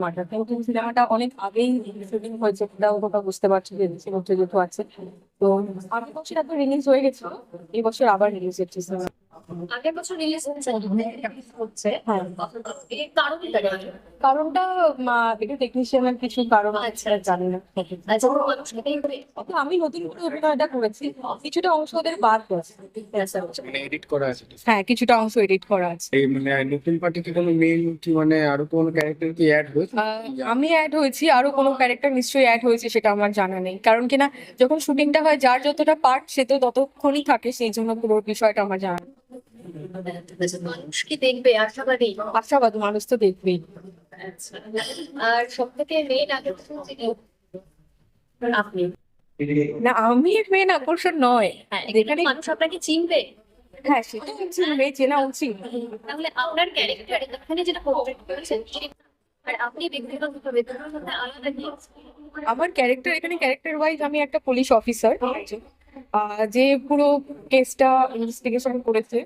মাটা কিন্তু সিনেমাটা অনেক আগেই শুটিং হয়েছে ওটাও কোথাও বুঝতে পারছি যে মধ্যে যেহেতু আছে। তো আগের বছর একবার রিলিজ হয়ে গেছিল এই বছর আবার রিলিজ হচ্ছে সিনেমা আগের বছর রিলিজ হচ্ছে হচ্ছে। হ্যাঁ। কারণটা টেকনিশিয়ানের কিছু কারণ আচ্ছা, আচ্ছা। জানি না। আচ্ছা আমি নতুন করে অভিনয়টা করেছি। কিছুটা অংশ ওদের বাদ মানে এডিট করা আছে হ্যাঁ কিছুটা অংশ এডিট করা আছে। এই মানে নতুন পার্টিতে কোনো মেল কি মানে আরও কোনো ক্যারেক্টার কি অ্যাড হয়েছে? আমি অ্যাড হয়েছি আরও কোনো ক্যারেক্টার নিশ্চয়ই অ্যাড হয়েছে সেটা আমার জানা নেই। কারণ কিনা যখন শুটিংটা হয় যার যতটা পার্ট সে তো ততক্ষণই থাকে সেই জন্য পুরো বিষয়টা আমার জানা নেই। আচ্ছা, মানুষ কি দেখবে আশাবাদী। আশাবাদ মানুষ তো দেখবেই। আচ্ছা। আর সব থেকে মেন আপনি। না আমি মেন আকর্ষণ নয়। হ্যাঁ যেখানে মানুষ আপনাকে চিনবে। হ্যাঁ সেটা চিনবে চেনা উচিত। তাহলে আপনার ক্যারেক্টার এখানে যেটা পোর্ট্রেট করেছেন আর আপনি ব্যক্তিগতভাবে দুটোর মধ্যে আলাদা কি আমার ক্যারেক্টার এখানে ক্যারেক্টার ওয়াইজ আমি একটা পুলিশ অফিসার যে পুরো কেসটা ইনভেস্টিগেশন করেছে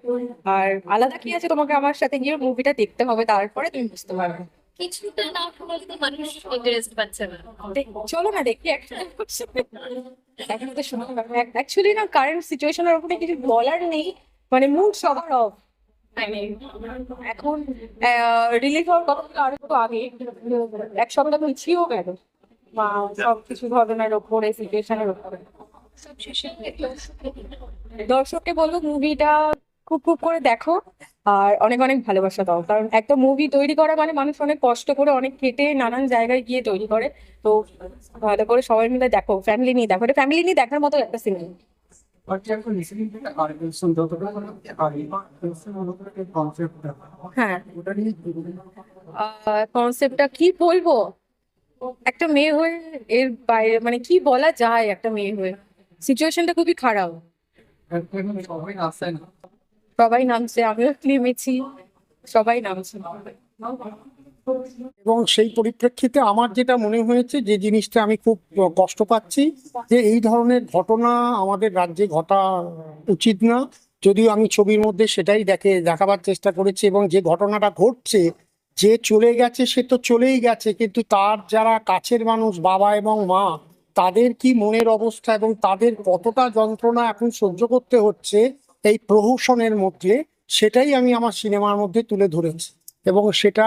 আর আলাদা কি আছে তোমাকে আমার সাথে গিয়ে মুভিটা দেখতে হবে তারপরে তুমি বুঝতে পারবে। কিছুটা না তো মানুষ ইন্টারেস্ট পাচ্ছে না। চলো না দেখি এখন তো শোনা অ্যাকচুয়ালি না কারেন্ট সিচুয়েশনের উপরে কিছু বলার নেই। মানে মুড সবার অফ এখন রিলিজ হওয়ার কথা ছিল আরও একটু আগে। এক সপ্তাহ পিছিয়েও গেল। বা সব কিছু ঘটনার ওপরে সিচুয়েশনের ওপরে। দর্শককে বলব মুভিটা খুব খুব করে দেখো আর অনেক অনেক ভালোবাসা দাও। কারণ একটা মুভি তৈরি করা মানে মানুষ অনেক কষ্ট করে অনেক খেটে নানান জায়গায় গিয়ে তৈরি করে। তো ভালো করে সবাই মিলে দেখো ফ্যামিলি নিয়ে দেখো। এটা ফ্যামিলি নিয়ে দেখার মতো একটা সিনেমা হ্যাঁ। কনসেপ্টটা কি বলব? একটা মেয়ে হয়ে এর বাইরে মানে কি বলা যায় একটা মেয়ে হয়ে? সিচুয়েশনটা খুবই খারাপ। সবাই নামছে, আমিও নেমেছি। সবাই নামছে। এবং সেই পরিপ্রেক্ষিতে আমার যেটা মনে হয়েছে, যে জিনিসটা আমি খুব কষ্ট পাচ্ছি, যে এই ধরনের ঘটনা আমাদের রাজ্যে ঘটা উচিত না। যদিও আমি ছবির মধ্যে সেটাই দেখে, দেখাবার চেষ্টা করেছি এবং যে ঘটনাটা ঘটছে, যে চলে গেছে সে তো চলেই গেছে, কিন্তু তার যারা কাছের মানুষ, বাবা এবং মা তাদের কি মনের অবস্থা এবং তাদের কতটা যন্ত্রণা এখন সহ্য করতে হচ্ছে এই প্রহসনের মধ্যে, সেটাই আমি আমার সিনেমার মধ্যে তুলে ধরেছি। এবং সেটা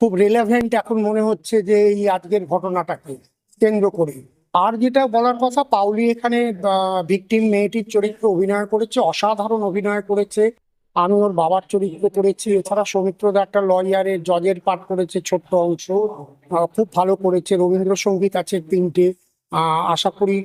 খুব রেলেভেন্ট এখন মনে হচ্ছে যে এই আজকের ঘটনাটাকে কেন্দ্র করে। আর যেটা বলার কথা পাউলি এখানে ভিকটিম মেয়েটির চরিত্র অভিনয় করেছে, অসাধারণ অভিনয় করেছে। আমি ওর বাবার চরিত্র করেছি, এছাড়া সৌমিত্র দা একটা লয়ারের জজের পাঠ করেছে ছোট্ট অংশ। খুব ভালো করেছে। রবীন্দ্রসঙ্গীত আছে তিনটে। আশা করি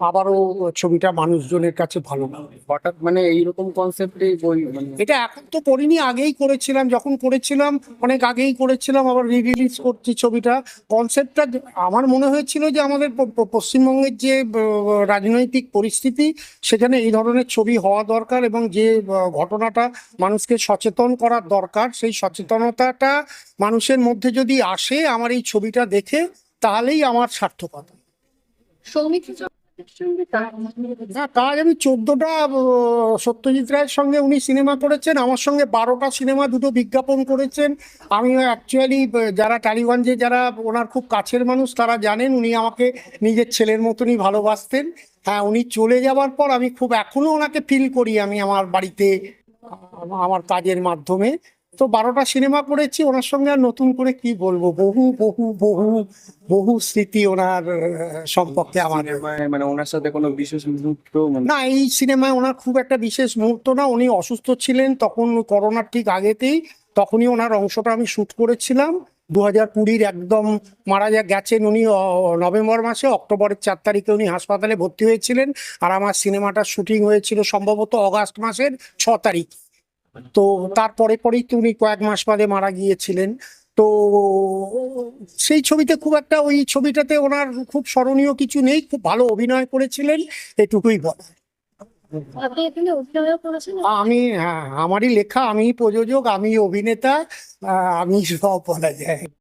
আবারও ছবিটা মানুষজনের কাছে ভালো হঠাৎ মানে এইরকম কনসেপ্টে বই মানে এটা এখন তো করিনি আগেই করেছিলাম যখন করেছিলাম অনেক আগেই করেছিলাম আবার রি রিলিজ করছি ছবিটা। কনসেপ্টটা আমার মনে হয়েছিল যে আমাদের পশ্চিমবঙ্গের যে রাজনৈতিক পরিস্থিতি সেখানে এই ধরনের ছবি হওয়া দরকার এবং যে ঘটনাটা মানুষকে সচেতন করার দরকার সেই সচেতনতাটা মানুষের মধ্যে যদি আসে আমার এই ছবিটা দেখে তাহলেই আমার সার্থকতা। সৌমিত্র কাজ আমি চোদ্দটা সত্যজিৎ রায়ের সঙ্গে উনি সিনেমা করেছেন। আমার সঙ্গে বারোটা সিনেমা দুটো বিজ্ঞাপন করেছেন। আমি অ্যাকচুয়ালি যারা টালিগঞ্জে, যারা ওনার খুব কাছের মানুষ, তারা জানেন উনি আমাকে নিজের ছেলের মতনই ভালোবাসতেন। হ্যাঁ উনি চলে যাওয়ার পর আমি খুব এখনও ওনাকে ফিল করি আমি আমার বাড়িতে আমার কাজের মাধ্যমে। তো বারোটা সিনেমা করেছি ওনার সঙ্গে আর নতুন করে কি বলব? বহু বহু বহু বহু স্মৃতি ওনার সম্পর্কে আমার মানে ওনার সাথে কোনো বিশেষ মুহূর্ত মানে না এই সিনেমায় ওনার খুব একটা বিশেষ মুহূর্ত না। উনি অসুস্থ ছিলেন তখন করোনার ঠিক আগেতেই তখনই ওনার অংশটা আমি শ্যুট করেছিলাম। দু হাজার কুড়ির একদম মারা যা গেছেন উনি নভেম্বর মাসে অক্টোবরের চার তারিখে উনি হাসপাতালে ভর্তি হয়েছিলেন। আর আমার সিনেমাটার শুটিং হয়েছিল সম্ভবত অগাস্ট মাসের ছ তারিখ। তো তারপরে পরেই উনি কয়েক মাস বাদে মারা গিয়েছিলেন। তো সেই ছবিতে খুব একটা ওই ছবিটাতে ওনার খুব স্মরণীয় কিছু নেই খুব ভালো অভিনয় করেছিলেন এটুকুই বলা আমি হ্যাঁ আমারই লেখা আমি প্রযোজক আমি অভিনেতা আমি সব বলা যায়।